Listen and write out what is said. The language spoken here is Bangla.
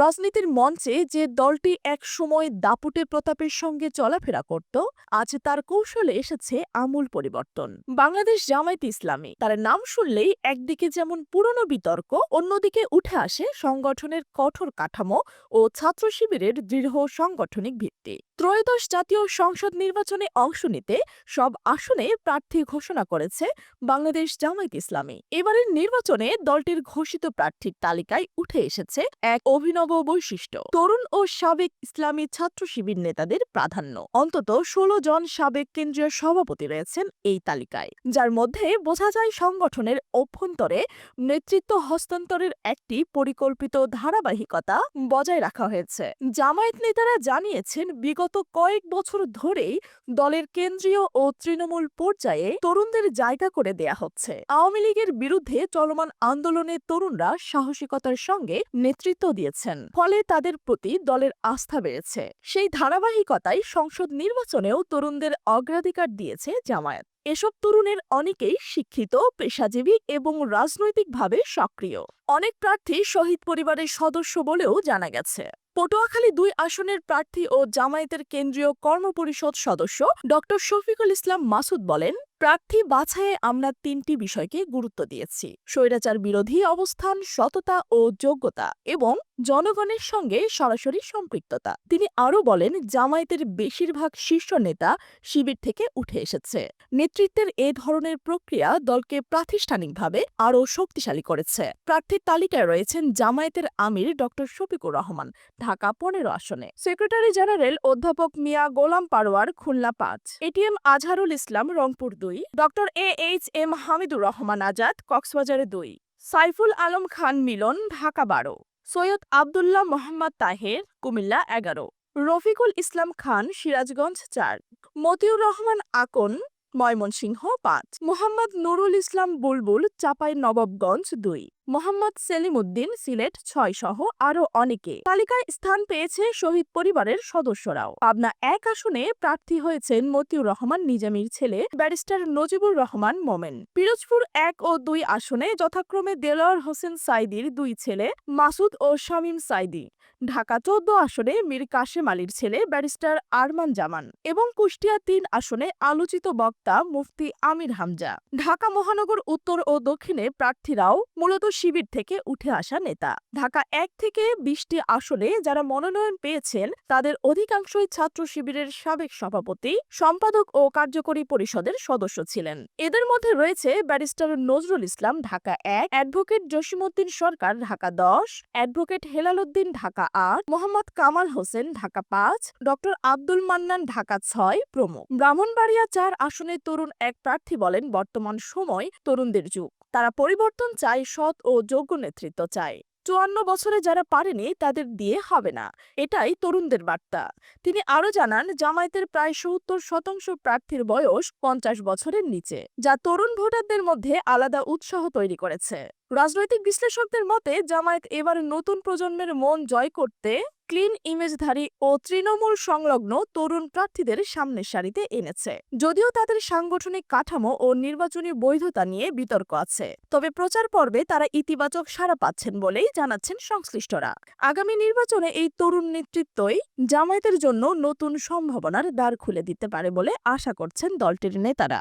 রাজনীতির মঞ্চে যে দলটি এক সময় দাপুটে প্রতাপের সঙ্গে চলাফেরা করত, আজ তার কৌশলে এসেছে আমূল পরিবর্তন। বাংলাদেশ জামায়াত ইসলামী, তার নাম শুনলেই একদিকে যেমন পুরনো বিতর্ক, অন্যদিকে উঠে আসে সংগঠনের কঠোর কাঠামো ও ছাত্র শিবিরের দৃঢ় সাংগঠনিক ভিত্তি। ত্রয়োদশ জাতীয় সংসদ নির্বাচনে অংশ নিতে সব আসনে প্রার্থী ঘোষণা করেছে বাংলাদেশ জামায়াত ইসলামী। এবারের নির্বাচনে দলটির ঘোষিত প্রার্থীর তালিকায় উঠে এসেছে এক অভিনব বৈশিষ্ট্য তরুণ ও সাবেক ইসলামী ছাত্র শিবির নেতাদের প্রাধান্য। অন্তত ষোলো জন সাবেক কেন্দ্রীয় সভাপতি রয়েছেন এই তালিকায়, যার মধ্যে বোঝা যায় সংগঠনের অভ্যন্তরে নেতৃত্ব হস্তান্তরের একটি পরিকল্পিত ধারাবাহিকতা বজায় রাখা হয়েছে। জামায়াত নেতারা জানিয়েছেন, বিগত কয়েক বছর ধরেই দলের কেন্দ্রীয় ও তৃণমূল পর্যায়ে তরুণদের জায়গা করে দেয়া হচ্ছে। আওয়ামী লীগের বিরুদ্ধে চলমান আন্দোলনে তরুণরা সাহসিকতার সঙ্গে নেতৃত্ব দিয়েছেন। ফলে তাদের প্রতি দলের আস্থা বেড়েছে। সেই ধারাবাহিকতায় সংসদ নির্বাচনেও তরুণদের অগ্রাধিকার দিয়েছে জামায়াত। এসব তরুণের অনেকেই শিক্ষিত, পেশাজীবী এবং রাজনৈতিকভাবে সক্রিয়। অনেক প্রার্থী শহীদ পরিবারের সদস্য বলেও জানা গেছে। পটুয়াখালী দুই আসনের প্রার্থী ও জামায়াতের কেন্দ্রীয় কর্মপরিষদ সদস্য ড. শফিকুল ইসলাম মাসুদ বলেন প্রার্থী বাছাইয়ে আমরা তিনটি বিষয়কে গুরুত্ব দিয়েছি। স্বৈরাচার বিরোধী অবস্থান, সততা ও যোগ্যতা এবং জনগণের সঙ্গে সরাসরি সম্পৃক্ততা। তিনি আরও বলেন, জামায়াতের বেশিরভাগ শীর্ষ নেতা শিবির থেকে উঠে এসেছে। নেতৃত্বের এ ধরনের প্রক্রিয়া দলকে প্রাতিষ্ঠানিকভাবে আরও শক্তিশালী করেছে। প্রার্থীর তালিকায় রয়েছেন জামায়াতের আমির ড. শফিকুর রহমান, ঢাকা পনেরো আসনে। সেক্রেটারি জেনারেল অধ্যাপক মিয়া গোলাম পারোয়ার খুলনা পাঁচ। এটিএম আজহারুল ইসলাম রংপুর দুই, doctor A H M Hamidur Rahman Azad, কক্সবাজারে দুই, সাইফুল আলম খান মিলন, ঢাকা বারো, সৈয়দ আবদুল্লাহ মোহাম্মদ তাহের, কুমিল্লা এগারো, রফিকুল ইসলাম খান, সিরাজগঞ্জ চার, মতিউর রহমান আকন, ময়মনসিংহ পাঁচ, মোহাম্মদ নুরুল ইসলাম বুলবুল, চাপাই নবাবগঞ্জ দুই। মোহাম্মদ সেলিম উদ্দিন সিলেট ছয় সহ আরও অনেকে। তালিকায় স্থান পেয়েছে শহীদ পরিবারের সদস্যরাও। পাবনা এক আসনে প্রার্থী হয়েছেন মতিউর রহমান নিজামীর ছেলে ব্যারিস্টার নজিবুর রহমান মোমেন। পিরোজপুর এক ও দুই আসনে যথাক্রমে দেলোয়ার হোসেন সাইদির দুই ছেলে মাসুদ ও শামীম সাইদি। ঢাকা চোদ্দ আসনে মীর কাশেম আলীর ছেলে ব্যারিস্টার আরমান জামান এবং কুষ্টিয়া তিন আসনে আলোচিত বক্তা মুফতি আমির হামজা। ঢাকা মহানগর উত্তর ও দক্ষিণে প্রার্থীরাও মূলত শিবির থেকে উঠে আসা নেতা। ঢাকা এক থেকে বিশটি আসনে যারা মনোনয়ন পেয়েছেন, তাদের অধিকাংশই ছাত্র শিবিরের সাবেক সভাপতি, সম্পাদক ও কার্যকরী পরিষদের সদস্য ছিলেন। এদের মধ্যে রয়েছে ব্যারিস্টার নজরুল ইসলাম ঢাকা এক, অ্যাডভোকেট জসিমউদ্দিন সরকার ঢাকা দশ, অ্যাডভোকেট হেলালুদ্দিন ঢাকা আট, মোহাম্মদ কামাল হোসেন ঢাকা পাঁচ, ডক্টর আব্দুল মান্নান ঢাকা ছয় প্রমুখ। ব্রাহ্মণবাড়িয়া চার আসনের তরুণ এক প্রার্থী বলেন বর্তমান সময় তরুণদের যুগ। তারা পরিবর্তন চায় সৎ ও যোগ্য নেতৃত্ব চায়। চুয়ান্ন বছরে যারা পারেনি, তাদের দিয়ে হবে না। এটাই তরুণদের বার্তা। তিনি আরও জানান, জামায়াতের প্রায় সত্তর শতাংশ প্রার্থীর বয়স পঞ্চাশ বছরের নিচে, যা তরুণ ভোটারদের মধ্যে আলাদা উৎসাহ তৈরি করেছে। রাজনৈতিক বিশ্লেষকদের মতে, জামায়াত এবার নতুন প্রজন্মের মন জয় করতে ক্লিন ইমেজধারী ও তৃণমূল সংলগ্ন তরুণ প্রার্থীদের সামনের সারিতে এনেছে। যদিও তাদের সাংগঠনিক কাঠামো ও নির্বাচনী বৈধতা নিয়ে বিতর্ক আছে, তবে প্রচার পর্বে তারা ইতিবাচক সাড়া পাচ্ছেন বলেই জানাচ্ছেন সংশ্লিষ্টরা। আগামী নির্বাচনে এই তরুণ নেতৃত্বই জামায়াতের জন্য নতুন সম্ভাবনার দ্বার খুলে দিতে পারে বলে আশা করছেন দলটির নেতারা।